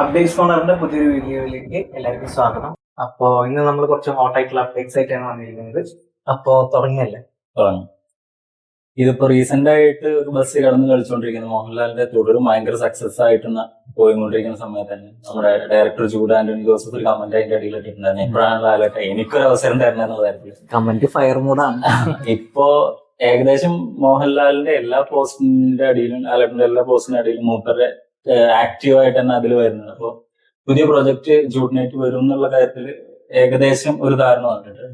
Updates കോണറിന്റെ പുതിയൊരു വീഡിയോയിലേക്ക് എല്ലാവർക്കും സ്വാഗതം. അപ്പോ ഇന്ന് നമ്മൾ കുറച്ച് ഹോട്ട് ആയിട്ടുള്ള അപ്ഡേറ്റ്സ് ആയിട്ടാണ് വന്നിരിക്കുന്നത്. അപ്പോ തുടങ്ങിയല്ലേ? തുടങ്ങി. ഇതിപ്പോ റീസെന്റ് ആയിട്ട് ഒരു ബസ് കടന്ന് കളിച്ചുകൊണ്ടിരിക്കുന്ന മോഹൻലാലിന്റെ തുടരും ഭയങ്കര സക്സസ് ആയിട്ട് പോയിക്കൊണ്ടിരിക്കുന്ന സമയത്ത് തന്നെ നമ്മുടെ ഡയറക്ടർ ജൂഡ് ആന്റണി ജോസഫ് ഒരു കമന്റ് അതിന്റെ അടിയിൽ ഇട്ടിട്ടുണ്ടായിരുന്നു. എപ്പോഴാണ് ലാലേട്ട എനിക്കൊരു അവസരം തരണമെന്നുള്ള കാര്യത്തിൽ കമന്റ് ഫയർ മൂഡാണ് ഇപ്പോ ഏകദേശം മോഹൻലാലിന്റെ എല്ലാ പോസ്റ്റിന്റെ അടിയിലും ലാലേട്ടന്റെ എല്ലാ പോസ്റ്റിന്റെ അടിയിലും മൂപ്പരുടെ ആക്റ്റീവ് ആയിട്ട് തന്നെ അതിൽ വരുന്നത്. അപ്പോ പുതിയ പ്രൊജക്ട് ജൂഡിനേറ്റ് വരും എന്നുള്ള കാര്യത്തിൽ ഏകദേശം ഒരു ധാരണ വന്നിട്ടുണ്ട്.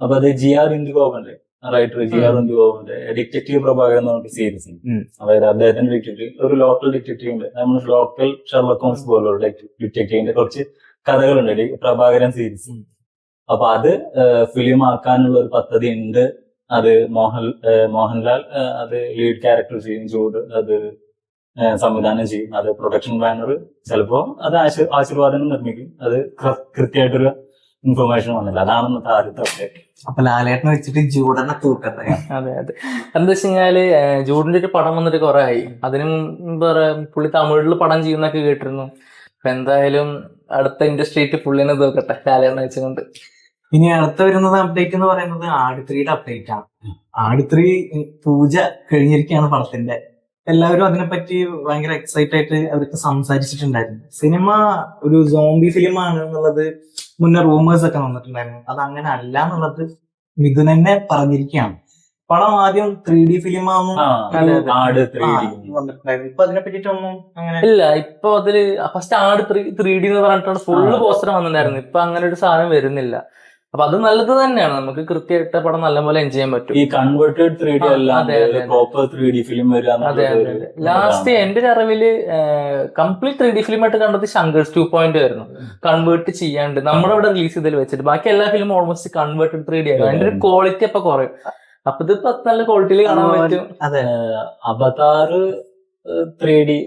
അപ്പൊ അത് ജി ആർ ഇന്ദുഗോപന്റെ റൈറ്റർ ജി ആർ ഇന്ദുഗോപന്റെ ഡിറ്റക്റ്റീവ് പ്രഭാകരൻ എന്ന് പറഞ്ഞ സീരീസ്. അതായത് അദ്ദേഹത്തിന്റെ ഡിറ്റക്റ്റീവ് ഒരു ലോക്കൽ ഡിറ്റക്റ്റീവ് ഉണ്ട്. നമ്മൾ ലോക്കൽ ഷെർലക് ഹോംസ് പോലുള്ള ഡിറ്റക്റ്റീവിന്റെ കുറച്ച് കഥകളുണ്ട്. പ്രഭാകരൻ സീരീസ്. അപ്പൊ അത് ഫിലിം ആക്കാനുള്ള ഒരു പദ്ധതി ഉണ്ട്. അത് മോഹൻ മോഹൻലാൽ അത് ലീഡ് ക്യാരക്ടർ ചെയ്യും. ചൂട് അത് സംവിധാനം ചെയ്യും. അത് പ്രൊഡക്ഷൻ ബാനർ ചിലപ്പോ അത് ആശീർ ആശീർവാദം നിർമ്മിക്കും. അത് കൃത്യമായിട്ടൊരു ഇൻഫർമേഷൻ വന്നില്ല. അതാണ് ഇന്നത്തെ ആദ്യത്തെ അപ്ഡേറ്റ് അപ്പൊ ലാലേട്ടനെ വെച്ചിട്ട് ജൂഡനെ തൂക്കട്ടെ അതെ അതെ. എന്താ വെച്ച് കഴിഞ്ഞാൽ ജൂഡിന്റെ ഒരു പടം വന്നിട്ട് കുറെ ആയി. അതിന് മുമ്പ് പറയാ പുള്ളി തമിഴിൽ പടം ചെയ്യുന്നൊക്കെ കേട്ടിരുന്നു. അപ്പൊ എന്തായാലും അടുത്ത ഇൻഡസ്ട്രിയിട്ട് പുള്ളിനെ തൂക്കട്ടെ ലാലേട്ടനെ വെച്ചുകൊണ്ട്. ഇനി അടുത്ത വരുന്നത് അപ്ഡേറ്റ് എന്ന് പറയുന്നത് ആടുത്രിയുടെ അപ്ഡേറ്റ് ആണ്. ആടുത്രി പൂജ കഴിഞ്ഞിരിക്കുകയാണ് പടത്തിന്റെ. എല്ലാവരും അതിനെപ്പറ്റി ഭയങ്കര എക്സൈറ്റ് ആയിട്ട് അവർക്ക് സംസാരിച്ചിട്ടുണ്ടായിരുന്നു. സിനിമ ഒരു സോംബി ഫിലിം ആണ് എന്നുള്ളത് മുന്നേ റൂമേഴ്സ് ഒക്കെ വന്നിട്ടുണ്ടായിരുന്നു. അത് അങ്ങനെ അല്ല എന്നുള്ളത് മിഥുൻ തന്നെ പറഞ്ഞിരിക്കുകയാണ്. പടം ആദ്യം ത്രീ ഡി ഫിലിം ഇല്ല ഇപ്പൊ അതിൽ ഫസ്റ്റ് ആട് ത്രീ ത്രീ ഡി എന്ന് പറഞ്ഞിട്ടാണ് ഫുള്ള് പോസ്റ്റർ വന്നിട്ടുണ്ടായിരുന്നു ഇപ്പൊ അങ്ങനെ ഒരു സാധനം വരുന്നില്ല. അപ്പൊ അത് നല്ലത് തന്നെയാണ്. നമുക്ക് കൃത്യമായിട്ട് പടം നല്ലപോലെ എൻജോയ് ചെയ്യാൻ പറ്റും. ഈ കൺവേർട്ടഡ് ത്രീ ഡി അതെ. പ്രോപ്പർ ത്രീ ഡി ഫിലിം അതെ അതെ ലാസ്റ്റ് എന്റെ ഒരു അറിവിൽ കംപ്ലീറ്റ് ത്രീ ഡി ഫിലിം ആയിട്ട് കണ്ടത് ശങ്കേഴ്സ് ടു പോയിന്റ് ആയിരുന്നു. കൺവേർട്ട് ചെയ്യാണ്ട്. നമ്മുടെ ഇവിടെ റിലീസ് ചെയ്തതിൽ വെച്ചിട്ട്. ബാക്കി എല്ലാ film almost converted three D ആയിരുന്നു. അതിന്റെ ഒരു ക്വാളിറ്റി അപ്പൊ കുറയും. അപ്പൊ ഇത് നല്ല ക്വാളിറ്റിയിൽ കാണാൻ പറ്റും. അതെ അവതാർ ത്രീ ഡി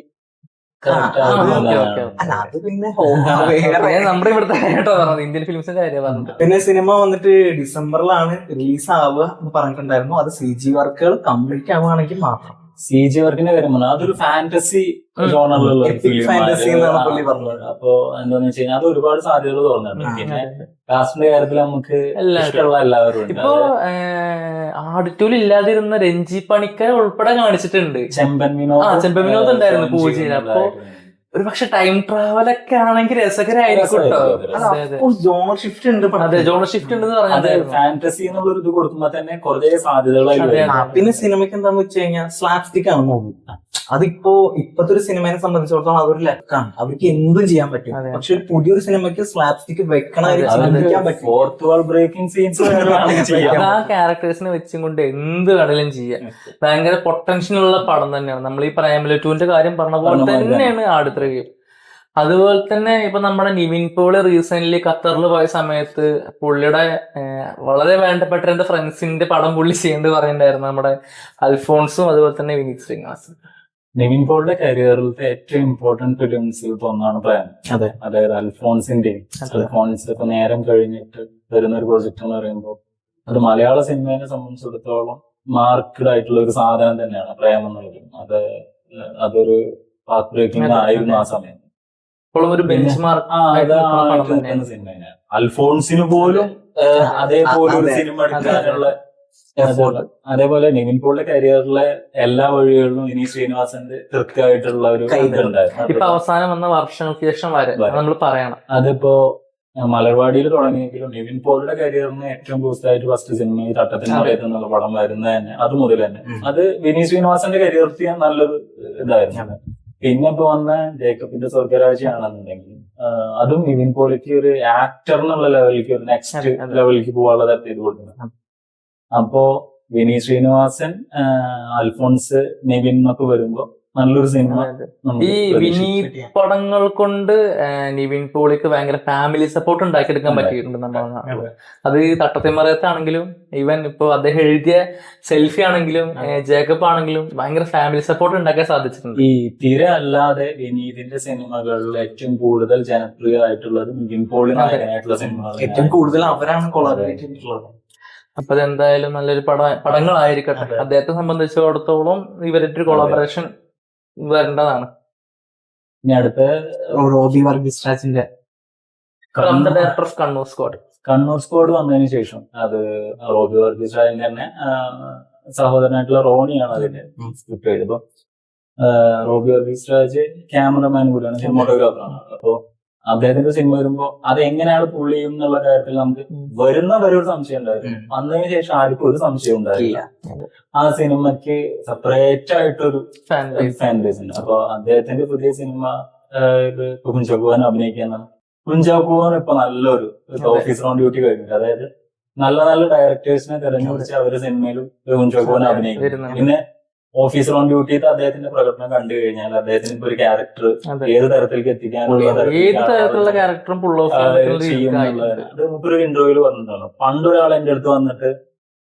അല്ല അത് പിന്നെ വേറെ ഞാൻ നമ്മുടെ ഇവിടുത്തെ കേട്ടോ പറഞ്ഞത് ഇന്ത്യൻ ഫിലിംസിന്റെ കാര്യം പറഞ്ഞത്. പിന്നെ സിനിമ വന്നിട്ട് ഡിസംബറിലാണ് റിലീസ് ആവുക എന്ന് പറഞ്ഞിട്ടുണ്ടായിരുന്നു. അത് സി ജി വർക്കുകൾ കംപ്ലീറ്റ് ആവുകയാണെങ്കിൽ മാത്രം. സി ജി വർക്കിന്റെ കാര്യം പറഞ്ഞു അതൊരു ഫാന്റസി ജോണറിലുള്ള അപ്പൊ എന്താന്ന് വെച്ച് കഴിഞ്ഞാൽ അത് ഒരുപാട് സാധ്യതകൾ തോന്നുന്നുണ്ട്. പിന്നെ കാസ്റ്റിന്റെ കാര്യത്തിൽ നമുക്ക് എല്ലാവരും. ഇഷ്ടമുള്ള എല്ലാവരും ഉണ്ട്. ഇപ്പൊ ആഡിറ്റൂൽ ഇല്ലാതിരുന്ന രഞ്ജി പണിക്കർ ഉൾപ്പെടെ കാണിച്ചിട്ടുണ്ട്. ചെമ്പൻ വിനോദ് ചെമ്പൻ വിനോദ് ഉണ്ടായിരുന്നു പൂജയിൽ. അപ്പൊ ഒരു പക്ഷെ ടൈം ട്രാവൽ ഒക്കെ ആണെങ്കിൽ രസകരമായിരിക്കും ജോണർ ഷിഫ്റ്റ് ഉണ്ട് അതെ. ജോണർ ഷിഫ്റ്റ് ഫാന്റസി എന്നുള്ള ഒരു ഇത് കൊടുക്കുമ്പോ തന്നെ കുറേ സാധ്യതകളായി അതെ, പിന്നെ സിനിമയ്ക്ക് എന്താന്ന് വെച്ച് കഴിഞ്ഞാൽ സ്ലാപ്സ്റ്റിക് ആണ് മൂവി അതിപ്പോ ഇപ്പത്തെ ഒരു സിനിമയെ സംബന്ധിച്ചിടത്തോളം അതൊരു ലക്കാണ്. അവർക്ക് എന്തും ചെയ്യാൻ പറ്റും. പക്ഷെ ഒരു പുതിയൊരു സിനിമയ്ക്ക് സ്ലാപ്സ്റ്റിക് വെക്കണ ഫോർത്ത് വാൾ ബ്രേക്കിംഗ് സീൻസ് ആ ക്യാരക്ടേഴ്സിനെ വെച്ചും കൊണ്ട് എന്ത് കടലും ചെയ്യാം. ഭയങ്കര പൊട്ടൻഷ്യൽ ഉള്ള പടം തന്നെയാണ്. നമ്മൾ ഈ പ്രേമല ടുവിന്റെ കാര്യം പറഞ്ഞ പോലെ തന്നെയാണ് പോലെ ആടുത്രയും അതുപോലെ തന്നെ ഇപ്പൊ നമ്മുടെ നിവിൻ പോൾ റീസെന്റ് ഖത്തറിൽ പോയ സമയത്ത് പുള്ളിയുടെ വളരെ വേണ്ടപ്പെട്ട എന്റെ ഫ്രണ്ട്സിന്റെ പടം പുള്ളി ചെയ്യേണ്ടി പറയുന്നുണ്ടായിരുന്നു നമ്മുടെ അൽഫോൺസും അതുപോലെ തന്നെ വിനീത് ശ്രീനിവാസും നിവിൻ പോളിന്റെ കരിയറിലത്തെ ഏറ്റവും ഇമ്പോർട്ടന്റ് ഫിലിംസിൽ ഒന്നാണ് പ്ലാൻ അതെ. അതായത് അൽഫോൺസിന്റെ. അൽഫോൺസ് ഇപ്പൊ നേരം കഴിഞ്ഞിട്ട് വരുന്ന ഒരു പ്രൊജക്ട് എന്ന് പറയുമ്പോൾ അത് മലയാള സിനിമയെ സംബന്ധിച്ചിടത്തോളം മാർക്കഡ് ആയിട്ടുള്ള ഒരു സാധനം തന്നെയാണ് പ്രേമെന്നുള്ളത് അത് അതൊരു പാത്ത് ബ്രേക്കിംഗ് ആയിരുന്നു ആ സമയം. ഒരു ബെഞ്ച് മാർക്ക് അൽഫോൺസിന് പോലും അതേപോലെ ഒരു സിനിമ എടുക്കാനുള്ള. അതേപോലെ നിവിൻ പോളിന്റെ കരിയറിലെ എല്ലാ വഴികളിലും ഇനി ശ്രീനിവാസന്റെ കൃത്യമായിട്ടുള്ള ഒരു ഇപ്പൊ അവസാനം വന്ന വർഷങ്ങൾക്ക് ശേഷം വരെ. നമ്മൾ പറയണം. അതിപ്പോ മലർവാടിയിൽ തുടങ്ങിയെങ്കിലും നിവിൻ പോളിയുടെ കരിയറിന് ഏറ്റവും ആയിട്ട് ഫസ്റ്റ് സിനിമ ഈ തട്ടത്തിന് എന്നുള്ള പടം വരുന്നത് തന്നെ അത് മുതൽ തന്നെ. അത് വിനീത് ശ്രീനിവാസന്റെ കരിയർ ചെയ്യാൻ നല്ലൊരു ഇതായിരുന്നു. പിന്നെ ഇപ്പൊ വന്ന ജേക്കബിന്റെ സ്വർഗരാജയാണെന്നുണ്ടെങ്കിൽ അതും ഇവിൻ പോളിക്ക് ഒരു ആക്ടർ എന്നുള്ള ലെവലിലേക്ക് ഒരു നെക്സ്റ്റ്. ലെവലിലേക്ക് പോകാനുള്ള തരത്തിൽ ഇത് കൊടുക്കുന്നത് അപ്പോ വിനീത് ശ്രീനിവാസൻ അൽഫോൺസ് നിവിൻ എന്നൊക്കെ വരുമ്പോ നല്ലൊരു സിനിമ ഈ വിനി വിനീത് പടങ്ങൾ കൊണ്ട് നിവിൻ പോളിക്ക് ഭയങ്കര ഫാമിലി സപ്പോർട്ട് ഉണ്ടാക്കിയെടുക്കാൻ അതെ. പറ്റിയിട്ടുണ്ട് നമ്മൾ അത്. തട്ടത്തിമറയത്താണെങ്കിലും ഈവൻ ഇപ്പൊ അദ്ദേഹം എഴുതിയ സെൽഫി ആണെങ്കിലും ജേക്കബ് ആണെങ്കിലും ഭയങ്കര ഫാമിലി സപ്പോർട്ട് ഉണ്ടാക്കാൻ സാധിച്ചിട്ടുണ്ട്. ഈ തിര അല്ലാതെ വിനീതിന്റെ സിനിമകളിൽ ഏറ്റവും കൂടുതൽ ജനപ്രിയമായിട്ടുള്ളത് നിവിൻ പോളി നായകനായിട്ടുള്ള ഏറ്റവും കൂടുതൽ അവരാണ് കൊളാബറേറ്റ് ചെയ്തിട്ടുള്ളത്. അപ്പൊ അതെന്തായാലും നല്ലൊരു പട പടങ്ങളായിരിക്കട്ടെ. അദ്ദേഹത്തെ സംബന്ധിച്ചിടത്തോളം ഇവരുടെ ഒരു കൊളാബറേഷൻ വരേണ്ടതാണ്. ഇനി അടുത്ത Roby Varghese രാജിന്റെ from the director of Kannur squad Kannur squad വന്നതിന് ശേഷം. അത് റോബി വർഗീസ് രാജിന്റെ തന്നെ സഹോദരനായിട്ടുള്ള റോണിയാണ് അതിന്റെ സ്ക്രിപ്റ്റ് എഴുതിയത്. അപ്പൊ റോബി വർഗീസ് രാജ് ക്യാമറമാൻ കൂടിയാണ് സിനിമോട്ടോഗ്രാഫറാണ് അപ്പൊ അദ്ദേഹത്തിന്റെ സിനിമ വരുമ്പോ അത് എങ്ങനെയാണ് പുള്ളി എന്നുള്ള കാര്യത്തിൽ നമുക്ക് വരുന്നവരെ ഒരു സംശയം ഉണ്ടായിരുന്നു. വന്നതിന് ശേഷം ആർക്കും ഒരു സംശയം ഉണ്ടായില്ല ആ സിനിമയ്ക്ക് സെപ്പറേറ്റ് ആയിട്ടൊരു ഫാൻ ഫാൻ ബേസ് ഉണ്ട്. അപ്പൊ അദ്ദേഹത്തിന്റെ പുതിയ സിനിമ കുഞ്ചാക്കുവാൻ അഭിനയിക്കുന്ന കുഞ്ചാക്കോവൻ ഇപ്പൊ നല്ലൊരു. ഓഫീസർ ഓൺ ഡ്യൂട്ടി കഴിഞ്ഞിട്ട് അതായത് നല്ല നല്ല ഡയറക്ടേഴ്സിനെ തെരഞ്ഞെടുപ്പിച്ച് അവരുടെ സിനിമയിലും കുഞ്ചാക്കുവാൻ അഭിനയിക്കും പിന്നെ ഓഫീസർ ഓൺ ഡ്യൂട്ടിയിൽ അദ്ദേഹത്തിന്റെ പ്രകടനം കണ്ടു കഴിഞ്ഞാൽ അദ്ദേഹത്തിന് ഇപ്പൊ ഒരു ക്യാരക്ടർ ഏത് തരത്തിലേക്ക് എത്തിക്കാനുള്ള ചെയ്യും. അത് മുപ്പൊരു ഇന്റർവ്യൂൽ പറഞ്ഞിട്ടാണ് പണ്ടൊരാൾ എന്റെ അടുത്ത് വന്നിട്ട്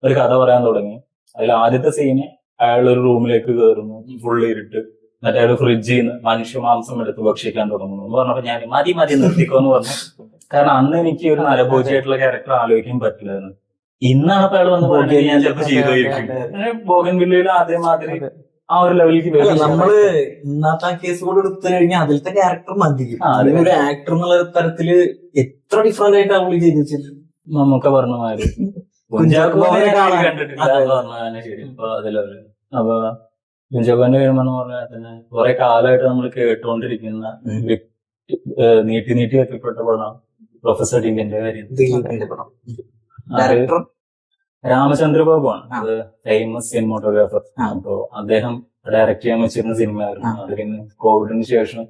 ഒരു കഥ പറയാൻ തുടങ്ങി. അതിൽ ആദ്യത്തെ സീന് അയാൾ ഒരു റൂമിലേക്ക് കയറുന്നു ഫുള്ള് ഇരുട്ട്. എന്നിട്ട് അയാൾ ഫ്രിഡ്ജിൽ നിന്ന് മനുഷ്യ മാംസം എടുത്ത് ഭക്ഷിക്കാൻ തുടങ്ങുന്നു. എന്ന് പറഞ്ഞപ്പോ ഞാൻ മതി മതി നിർത്തിക്കോന്ന് പറഞ്ഞു. കാരണം അന്ന് എനിക്ക് ഒരു നരഭോജിയായിട്ടുള്ള ക്യാരക്ടർ ആലോചിക്കാൻ പറ്റില്ലായിരുന്നു. ഇന്നാണ് അയാൾ വന്ന് ഞാൻ ചിലപ്പോ ബോഗൻ വില്ലയിൽ. ആ ഒരു ലെവലിലേക്ക് നമ്മൾ ഇന്നത്തെ കേസ് കൂടെ എടുത്തു കഴിഞ്ഞാൽ അതിലത്തെ ക്യാരക്ടർ മതി ആ, ഒരു ആക്ടർ എന്നുള്ള തരത്തിൽ എത്ര ഡിഫറെന്റ് ആയിട്ട് അവൾ ചെയ്തു വെച്ചത് നമുക്ക് പറഞ്ഞ മാതിരി ഇപ്പൊ അപ്പൊ കുഞ്ചാക്കോന്റെ വരുമെന്ന് പറഞ്ഞാൽ തന്നെ കുറെ കാലമായിട്ട് നമ്മൾ കേട്ടുകൊണ്ടിരിക്കുന്ന നീട്ടി നീട്ടി വെക്കപ്പെട്ട പടം പ്രൊഫസർ ഡിങ്കിന്റെ കാര്യം. ഡയറക്ടർ രാമചന്ദ്ര ബാബു ആണ് ഫേമസ് സിനിമോട്ടോഗ്രാഫർ. അപ്പോ അദ്ദേഹം ഡയറക്ട് ചെയ്യാൻ വെച്ചിരുന്ന സിനിമയായിരുന്നു. അത് പിന്നെ കോവിഡിന് ശേഷം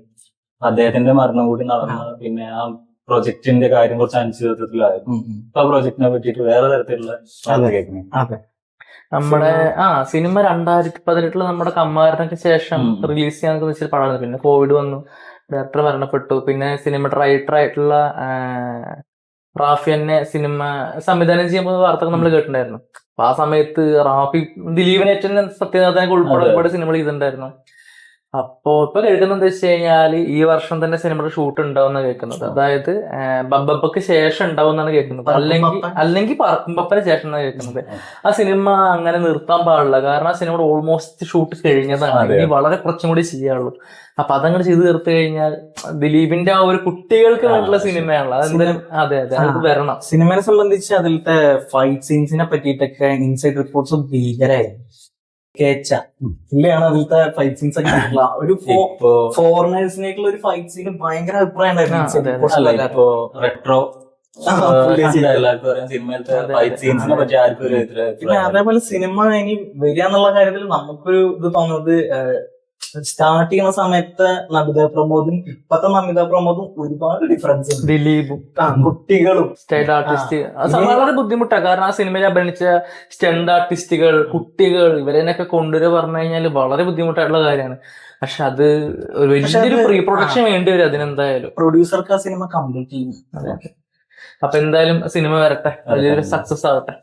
അദ്ദേഹത്തിന്റെ മരണം കൂടി നടന്ന പിന്നെ ആ പ്രൊജക്ടിന്റെ കാര്യം കുറച്ച് അനിശ്ചിതത്വത്തിലായിരുന്നു. അപ്പൊ ആ പ്രൊജക്ടിനെ പറ്റിയിട്ട് വേറെ തരത്തിലുള്ള നമ്മുടെ ആ സിനിമ രണ്ടായിരത്തി പതിനെട്ടിൽ നമ്മുടെ കമ്മാരനൊക്കെ ശേഷം റിലീസ് ചെയ്യാൻ വെച്ചാൽ പാടാണ് പിന്നെ കോവിഡ് വന്നു ഡയറക്ടർ മരണപ്പെട്ടു. പിന്നെ സിനിമയുടെ റൈറ്റർ ആയിട്ടുള്ള റാഫി തന്നെ സിനിമ സംവിധാനം ചെയ്യുമ്പോൾ വാർത്തകൾ നമ്മൾ കേട്ടിട്ടുണ്ടായിരുന്നു അപ്പൊ ആ സമയത്ത് റാഫി ദിലീപിനെ ഏറ്റവും സത്യനാഥനൊക്കെ ഉൾപ്പെടെ. ഒരുപാട് സിനിമകൾ ചെയ്തിട്ടുണ്ടായിരുന്നു അപ്പോ ഇപ്പൊ കേൾക്കുന്നത് വെച്ച് കഴിഞ്ഞാൽ ഈ വർഷം തന്നെ സിനിമയുടെ ഷൂട്ട് ഉണ്ടാവുന്ന കേൾക്കുന്നത്. അതായത് ബബ്ബപ്പക്ക് ശേഷം ഉണ്ടാവുന്നാണ് കേൾക്കുന്നത്. അല്ലെങ്കിൽ? അല്ലെങ്കിൽ പറക്കുമ്പപ്പന് ശേഷം എന്നാണ് കേൾക്കുന്നത്. ആ സിനിമ അങ്ങനെ നിർത്താൻ പാടില്ല. കാരണം ആ സിനിമയുടെ ഓൾമോസ്റ്റ് ഷൂട്ട് കഴിഞ്ഞതാണ്. ഇനി വളരെ കുറച്ചും കൂടി ചെയ്യാനുള്ളൂ. അപ്പൊ അതങ്ങനെ ചെയ്ത് തീർത്തു കഴിഞ്ഞാൽ ദിലീപിന്റെ ആ ഒരു കുട്ടികൾക്ക് വേണ്ടിയുള്ള സിനിമയാണല്ലോ അതെന്തായാലും അതെ അതെ അത്. വരണം. സിനിമയെ സംബന്ധിച്ച് അതിലത്തെ ഫൈറ്റ് സീൻസിനെ പറ്റിയിട്ടൊക്കെ ഇൻസൈഡ് റിപ്പോർട്ട്സ് ഭീകരായിരുന്നു കേച്ച. പുള്ളിയാണ് അതിലത്തെ ഫൈറ്റ് സീൻസ് ഒക്കെ ഒരു ഫോറിനേഴ്സിനേക്കുള്ള ഒരു ഫൈറ്റ് സീന് ഭയങ്കര അഭിപ്രായം ഉണ്ടായിരുന്നു. ഇപ്പോ റെട്രോ പിന്നെ അതേപോലെ സിനിമ ഇനി വരിക എന്നുള്ള കാര്യത്തിൽ നമുക്കൊരു ഇത് തോന്നുന്നത് സ്റ്റാർട്ട് ചെയ്യുന്ന സമയത്ത് നമിത പ്രമോദും ഇപ്പത്തെ നമിത പ്രമോദും ഒരുപാട് ഡിഫറൻസ് ഉണ്ട്. ദിലീപും കുട്ടികളും. സ്റ്റേറ്റ് ആർട്ടിസ്റ്റ് വളരെ ബുദ്ധിമുട്ടാണ് കാരണം ആ സിനിമയിൽ അഭിനയിച്ച സ്റ്റണ്ട് ആർട്ടിസ്റ്റുകൾ കുട്ടികൾ ഇവരെന്നൊക്കെ കൊണ്ടുവരിക പറഞ്ഞു കഴിഞ്ഞാൽ വളരെ ബുദ്ധിമുട്ടായിട്ടുള്ള കാര്യമാണ്. പക്ഷെ അത് വലിയൊരു പ്രീ പ്രൊഡക്ഷൻ വേണ്ടി വരും അതിനെന്തായാലും. പ്രൊഡ്യൂസർക്ക് ആ സിനിമ കംപ്ലീറ്റ് ചെയ്യും. അപ്പൊ എന്തായാലും സിനിമ വരട്ടെ. വലിയൊരു സക്സസ് ആവട്ടെ.